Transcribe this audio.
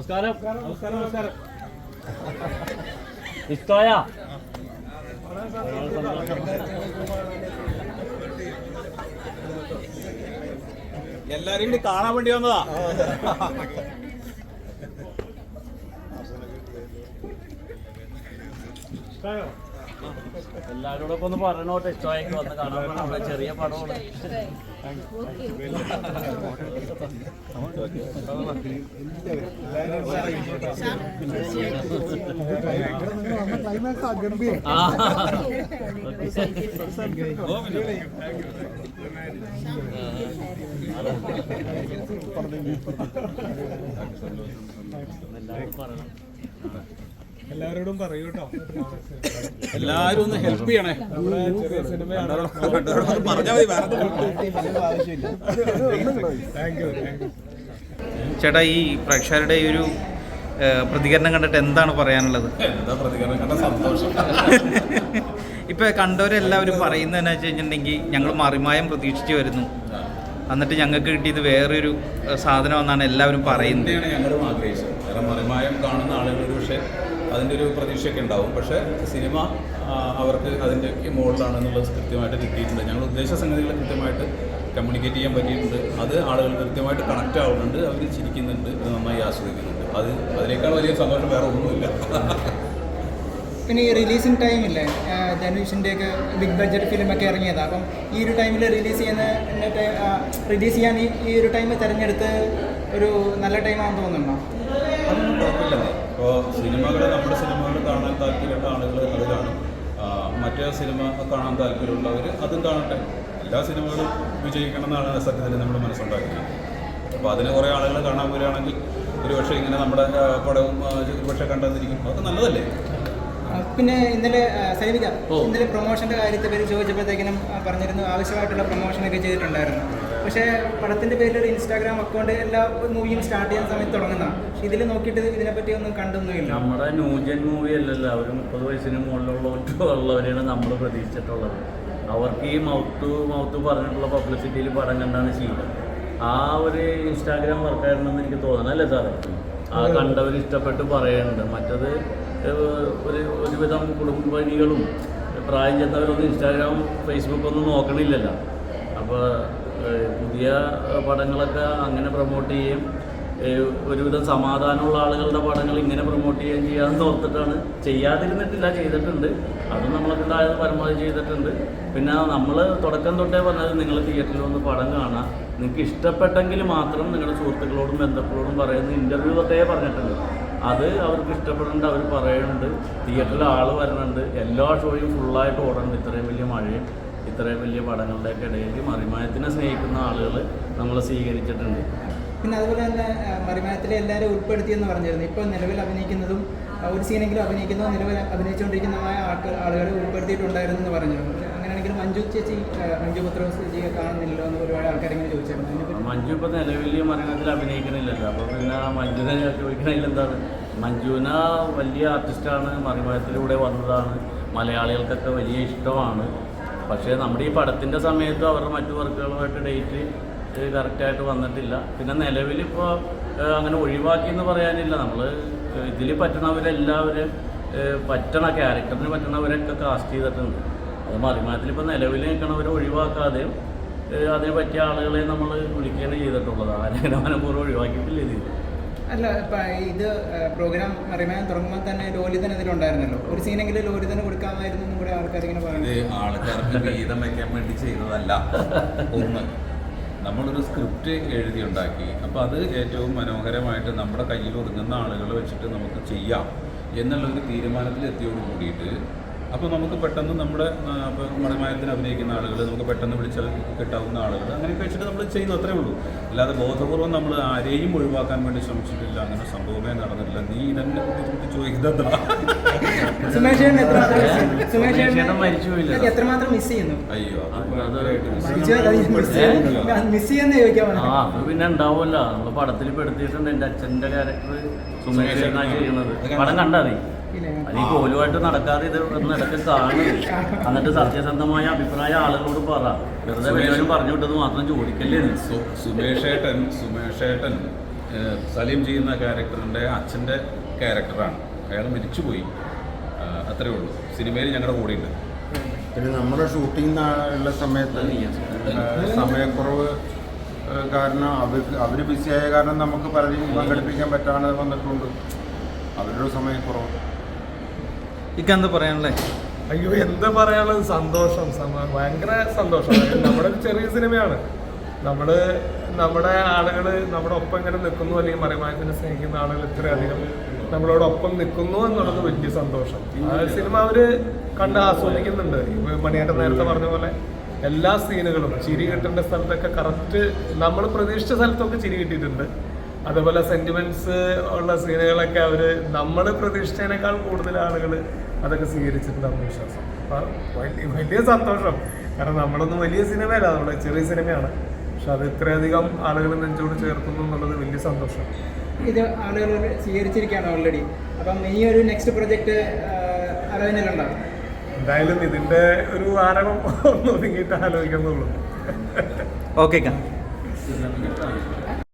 നമസ്കാരം. നമസ്കാരം. നമസ്കാരം ഇഷ്ടമായ എല്ലാരും കൂടി കാണാൻ വേണ്ടി വന്നതാ. എല്ലാവരോടൊക്കെ ഒന്ന് പറഞ്ഞോട്ടെ ഇഷ്ടമായിട്ട് വന്ന് കാണാൻ പറഞ്ഞ ചെറിയ പടമാണ്. എല്ലാവരും പറയണം. എല്ലാവരോടും പറയൂ കേട്ടോ. എല്ലാരും ഒന്ന് ഹെൽപ്പ് ചെയ്യണേ. ചെറിയ സിനിമയാണ്. രണ്ടുപേരോട് പറഞ്ഞാൽ മതി വേറെ താങ്ക് യു താങ്ക് യു ചേട്ടാ ഈ പ്രേക്ഷകരുടെ ഈ ഒരു പ്രതികരണം കണ്ടിട്ട് എന്താണ് പറയാനുള്ളത്? എന്താ പ്രതികരണം? കണ്ട സന്തോഷം. ഇപ്പൊ കണ്ടവരെല്ലാവരും പറയുന്നത് എന്നാ വെച്ച് കഴിഞ്ഞിട്ടുണ്ടെങ്കിൽ ഞങ്ങൾ മറിമായം പ്രതീക്ഷിച്ചു വരുന്നു. എന്നിട്ട് ഞങ്ങൾക്ക് കിട്ടിയത് വേറൊരു സാധനം എന്നാണ് എല്ലാവരും പറയുന്നത്. എന്താണ് ഞങ്ങളും ആഗ്രഹിച്ചത്. കാരണം മറിമായം കാണുന്ന ആളുകൾ പക്ഷേ അതിന്റെ ഒരു പ്രതീക്ഷയൊക്കെ ഉണ്ടാവും. പക്ഷേ സിനിമ അവർക്ക് അതിന്റെ മുകളിലാണെന്നുള്ളത് കൃത്യമായിട്ട് കിട്ടിയിട്ടുണ്ട്. ഞങ്ങൾ ഉദ്ദേശ സംഗതികൾ കൃത്യമായിട്ട് കമ്മ്യൂണിക്കേറ്റ് ചെയ്യാൻ പറ്റിയിട്ടുണ്ട്. അത് ആളുകൾ കൃത്യമായിട്ട് കണക്റ്റ് ആവുന്നുണ്ട് അവർ ചിരിക്കുന്നുണ്ട് അത് നന്നായി ആസ്വദിക്കുന്നുണ്ട്. അത് അതിനേക്കാൾ വലിയ സന്തോഷം വേറെ ഒന്നുമില്ല. പിന്നെ ഈ റിലീസിങ് ധനുഷിന്റെ ഒക്കെ ബിഗ് ബഡ്ജറ്റ് ഫിലിമൊക്കെ ഇറങ്ങിയതാണ് അപ്പം ഈ ഒരു ടൈമിൽ റിലീസ് ചെയ്യുന്ന റിലീസ് ചെയ്യാൻ ഈ ഒരു ടൈം തിരഞ്ഞെടുത്ത് ഒരു നല്ല ടൈം ടൈമാണെന്ന് തോന്നുന്നുണ്ടോ? അതൊന്നും കുഴപ്പമില്ലെന്നേ ഇപ്പോൾ സിനിമകൾ നമ്മുടെ സിനിമകൾ കാണാൻ താല്പര്യമുള്ള ആളുകൾ അത് കാണും മറ്റേ സിനിമ കാണാൻ താല്പര്യമുള്ളവർ അതും കാണട്ടെ. എല്ലാ സിനിമകളും വിജയിക്കണം എന്നാണ് സത്യത്തിൽ നമ്മൾ മനസ്സുണ്ടാക്കുന്നത്. അപ്പോൾ അതിന് കുറേ ആളുകൾ കാണാൻ വരികയാണെങ്കിൽ ഒരുപക്ഷെ ഇങ്ങനെ നമ്മുടെ പടവും ഒരുപക്ഷെ കണ്ടെന്നിരിക്കും അതൊക്കെ നല്ലതല്ലേ? പിന്നെ ഇന്നലെ സൈനിക ഇന്നലെ പ്രൊമോഷന്റെ കാര്യത്തെ പേര് ചോദിച്ചപ്പോഴത്തേക്കിനും പറഞ്ഞിരുന്നു ആവശ്യമായിട്ടുള്ള പ്രൊമോഷനൊക്കെ ചെയ്തിട്ടുണ്ടായിരുന്നു. പക്ഷേ പടത്തിന്റെ പേരിൽ ഒരു ഇൻസ്റ്റാഗ്രാം അക്കൗണ്ട് എല്ലാ മൂവിയും സ്റ്റാർട്ട് ചെയ്യാൻ സമയത്ത് തുടങ്ങുന്നതാണ് പക്ഷെ ഇതിൽ നോക്കിയിട്ട് ഇതിനെപ്പറ്റി ഒന്നും കണ്ടൊന്നുമില്ല. നമ്മുടെ ന്യൂജൻ മൂവി അല്ലല്ലോ അവർ മുപ്പത് വയസ്സിന് മുകളിലുള്ള മുകളിലുള്ളവരെയാണ് നമ്മൾ പ്രതീക്ഷിച്ചിട്ടുള്ളത്. അവർക്ക് ഈ മൗത്ത് ടു മൗത്ത് പറഞ്ഞിട്ടുള്ള പബ്ലിസിറ്റിയിൽ പടം കണ്ടാണ് ശീലം. ആ ഒരു ഇൻസ്റ്റാഗ്രാം വർക്കായിരുന്നെന്ന് എനിക്ക് തോന്നണം അല്ലേ സാറേ? ആ കണ്ടവർ ഇഷ്ടപ്പെട്ട് പറയുന്നുണ്ട് മറ്റത് ഒരു ഒരുവിധം കുടുംബിനികളും പ്രായം ചെന്നവരൊന്നും ഇൻസ്റ്റാഗ്രാം ഫേസ്ബുക്കൊന്നും നോക്കണില്ലല്ലോ. അപ്പോൾ പുതിയ പടങ്ങളൊക്കെ അങ്ങനെ പ്രൊമോട്ട് ചെയ്യും ഒരുവിധം സമാധാനമുള്ള ആളുകളുടെ പടങ്ങൾ ഇങ്ങനെ പ്രൊമോട്ട് ചെയ്യുകയും ചെയ്യാമെന്ന് ഓർത്തിട്ടാണ് ചെയ്യാതിരുന്നിട്ടില്ല ചെയ്തിട്ടുണ്ട്. അത് നമ്മളൊക്കെ ഉണ്ടായത് പരമാവധി ചെയ്തിട്ടുണ്ട്. പിന്നെ നമ്മൾ തുടക്കം തൊട്ടേ പറഞ്ഞത് നിങ്ങൾ തിയേറ്ററിൽ വന്ന് പടം കാണാം. നിങ്ങൾക്ക് ഇഷ്ടപ്പെട്ടെങ്കിൽ മാത്രം നിങ്ങളുടെ സുഹൃത്തുക്കളോടും ബന്ധുക്കളോടും പറയുന്ന ഇന്റർവ്യൂ തൊട്ടേ പറഞ്ഞിട്ടുണ്ട്. അത് അവർക്ക് ഇഷ്ടപ്പെടുന്നുണ്ട് അവർ പറയുന്നുണ്ട്. തിയേറ്ററിൽ ആൾ വരുന്നുണ്ട്. എല്ലാ ഷോയും ഫുള്ളായിട്ട് ഓടുന്നുണ്ട്. ഇത്രയും വലിയ മഴയും ഇത്രയും വലിയ പടങ്ങളുടെയൊക്കെ ഇടയിൽ മറിമായത്തിനെ സ്നേഹിക്കുന്ന ആളുകൾ നമ്മൾ സ്വീകരിച്ചിട്ടുണ്ട്. പിന്നെ അതുപോലെ തന്നെ മറിമായത്തിലെ എല്ലാവരും ഉൾപ്പെടുത്തിയെന്ന് പറഞ്ഞിരുന്നു. ഇപ്പോൾ നിലവിൽ അഭിനയിക്കുന്നതും ഒരു സീനെങ്കിലും അഭിനയിക്കുന്നതും നിലവിൽ അഭിനയിച്ചുകൊണ്ടിരിക്കുന്നതുമായ ആളുകളെ ഉൾപ്പെടുത്തിയിട്ടുണ്ടായിരുന്നു എന്ന് പറഞ്ഞിരുന്നു. അങ്ങനെയാണെങ്കിൽ മഞ്ജു ചേച്ചി മഞ്ജു പത്രോസ് ചേച്ചിയെ എന്ന് ഒരുപാട് ആൾക്കാർ ഇങ്ങനെ ചോദിച്ചിരുന്നു മഞ്ജു ഇപ്പൊ നിലവിൽ മരണത്തിൽ അഭിനയിക്കണില്ലല്ലോ. അപ്പൊ പിന്നെ മഞ്ജുനെ ചോദിക്കണില്ല എന്താണ്? മഞ്ജുന വലിയ ആർട്ടിസ്റ്റാണ് മറിമയത്തിലൂടെ വന്നതാണ്. മലയാളികൾക്കൊക്കെ വലിയ ഇഷ്ടമാണ്. പക്ഷേ നമ്മുടെ ഈ പടത്തിന്റെ സമയത്ത് അവരുടെ മറ്റു വർക്കുകളുമായിട്ട് ഡേറ്റ് കറക്റ്റായിട്ട് വന്നിട്ടില്ല. പിന്നെ നിലവിലിപ്പോൾ അങ്ങനെ ഒഴിവാക്കി എന്ന് പറയാനില്ല നമ്മൾ ഇതിൽ പറ്റണവരെല്ലാവരും പറ്റണ ക്യാരക്ടറിന് പറ്റണവരൊക്കെ കാസ്റ്റ് ചെയ്തിട്ടുണ്ട്. അത് മാധ്യമത്തിൽ ഇപ്പോൾ നിലവിൽ നിൽക്കണവരെ ഒഴിവാക്കാതെയും ഏഹ് അതിന് പറ്റിയ ആളുകളെ നമ്മൾ വിളിക്കുകയാണ് ചെയ്തിട്ടുള്ളത്. ആരെങ്കിലും മനഃപൂർവം ഒഴിവാക്കിയിട്ടില്ല ഇത്. അല്ല ഇപ്പം ഇത് പ്രോഗ്രാം മറിമായം തുടങ്ങുമ്പോൾ തന്നെ ലോലിതൻ ഇതിലുണ്ടായിരുന്നല്ലോ ഒരു സീനെങ്കിലും ലോലിതന് കൊടുക്കാമായിരുന്നു എന്നും കൂടെ ആൾക്കാർ ഇങ്ങനെ പറയുന്നത് പറഞ്ഞു ആൾക്കാർക്ക് ഗീതം വയ്ക്കാൻ വേണ്ടി ചെയ്തതല്ല. ഒന്ന് നമ്മളൊരു സ്ക്രിപ്റ്റ് എഴുതി ഉണ്ടാക്കി അപ്പോൾ അത് ഏറ്റവും മനോഹരമായിട്ട് നമ്മുടെ കയ്യിൽ ഒതുങ്ങുന്ന ആളുകൾ വെച്ചിട്ട് നമുക്ക് ചെയ്യാം. എന്നുള്ളൊരു തീരുമാനത്തിൽ എത്തിയോട് കൂടിയിട്ട് അപ്പോൾ നമുക്ക് പെട്ടെന്ന് നമ്മുടെ മണിമായത്തിന് അഭിനയിക്കുന്ന ആളുകൾ നമുക്ക് പെട്ടെന്ന് വിളിച്ചാൽ കിട്ടാവുന്ന ആളുകൾ അങ്ങനെയൊക്കെ വെച്ചിട്ട് നമ്മൾ ചെയ്യുന്നു അത്രേ ഉള്ളൂ. അല്ലാതെ ബോധപൂർവം നമ്മൾ ആരെയും ഒഴിവാക്കാൻ വേണ്ടി ശ്രമിച്ചിട്ടില്ല അങ്ങനെ സംഭവമേ നടന്നിട്ടില്ല. നീ ഇതെന്നെ ചോദിക്കുന്നത്. എത്രമാത്രം പോയില്ലേ? മിസ് ചെയ്യുന്നു? അയ്യോ. മിസ് ചെയ്യുന്ന. ചോദിക്കാൻ പിന്നെ ഉണ്ടാവുമല്ലോ. നമ്മൾ പടത്തിൽ പെടുത്തിയിട്ടുണ്ട് എന്റെ അച്ഛന്റെ ക്യാരക്ടർ സുമേഷ് ചെയ്യുന്നത്. പടം കണ്ടാ നീ ഇല്ലേ? അത് നടക്കാതെ ഇത് ഇടയ്ക്ക് കാണും എന്നിട്ട് സത്യസന്ധമായ അഭിപ്രായ ആളുകളോട് പറ. വെറുതെ വലിയവരും പറഞ്ഞു വിട്ടത് മാത്രം ചോദിക്കല്ലേ സുമേഷേട്ടൻ സുമേഷേട്ടൻ സലീം ചെയ്യുന്ന ക്യാരക്ടറിന്റെ അച്ഛന്റെ ക്യാരക്ടറാണ്. അയാൾ മരിച്ചുപോയി. അത്രേ ഉള്ളൂ. സിനിമയിൽ ഞങ്ങളുടെ കൂടെയുണ്ട്. പിന്നെ നമ്മുടെ ഷൂട്ടിംഗ് ഉള്ള സമയത്ത് സമയക്കുറവ് കാരണം അവർ അവർ ബിസിയായ കാരണം നമുക്ക് പലരെയും പങ്കെടുപ്പിക്കാൻ പറ്റാതെ വന്നിട്ടുണ്ട്. അവരുടെ സമയക്കുറവ്. ഇക്കെന്താ പറയാനുള്ളേ? അയ്യോ എന്താ പറയാനുള്ളത്? സന്തോഷം ഭയങ്കര സന്തോഷം. നമ്മുടെ ഒരു ചെറിയ സിനിമയാണ്. നമ്മൾ നമ്മുടെ ആളുകൾ നമ്മുടെ ഒപ്പം ഇങ്ങനെ നിൽക്കുന്നു അല്ലെങ്കിൽ മറിമായത്തിനെ സ്നേഹിക്കുന്ന ആളുകൾ ഇത്രയധികം നമ്മളോടൊപ്പം നിൽക്കുന്നു എന്നുള്ളത് വലിയ സന്തോഷം. സിനിമ അവർ കണ്ട് ആസ്വദിക്കുന്നുണ്ട്. മണിയേട്ടൻ നേരത്തെ പറഞ്ഞ പോലെ എല്ലാ സീനുകളും ചിരി കിട്ടേണ്ട സ്ഥലത്തൊക്കെ കറക്റ്റ് നമ്മൾ പ്രതീക്ഷിച്ച സ്ഥലത്തൊക്കെ ചിരി കിട്ടിയിട്ടുണ്ട്. അതുപോലെ സെന്റിമെന്റ്സ് ഉള്ള സീനുകളൊക്കെ അവർ നമ്മൾ പ്രതീക്ഷിച്ചതിനേക്കാൾ കൂടുതൽ ആളുകൾ അതൊക്കെ സ്വീകരിച്ചിട്ടുണ്ടെന്ന് വിശ്വാസം. അപ്പൊ വലിയ വലിയ സന്തോഷം. കാരണം നമ്മളൊന്നും വലിയ സിനിമയല്ല നമ്മുടെ ചെറിയ സിനിമയാണ്. പക്ഷെ അത് ഇത്രയധികം ആളുകൾ നെഞ്ചോട് ചേർക്കുന്നു എന്നുള്ളത് വലിയ സന്തോഷം. ഇത് ആളുകൾ സ്വീകരിച്ചിരിക്കുകയാണ് ഓൾറെഡി അപ്പം ഈ ഒരു നെക്സ്റ്റ് പ്രൊജക്റ്റ് ആലോചനയിലുണ്ടാവും എന്തായാലും ഇതിന്റെ ഒരു ആരവം ഒന്ന് ഒതുങ്ങിയിട്ട് ആലോചിക്കുന്നുള്ളൂ ഓക്കെ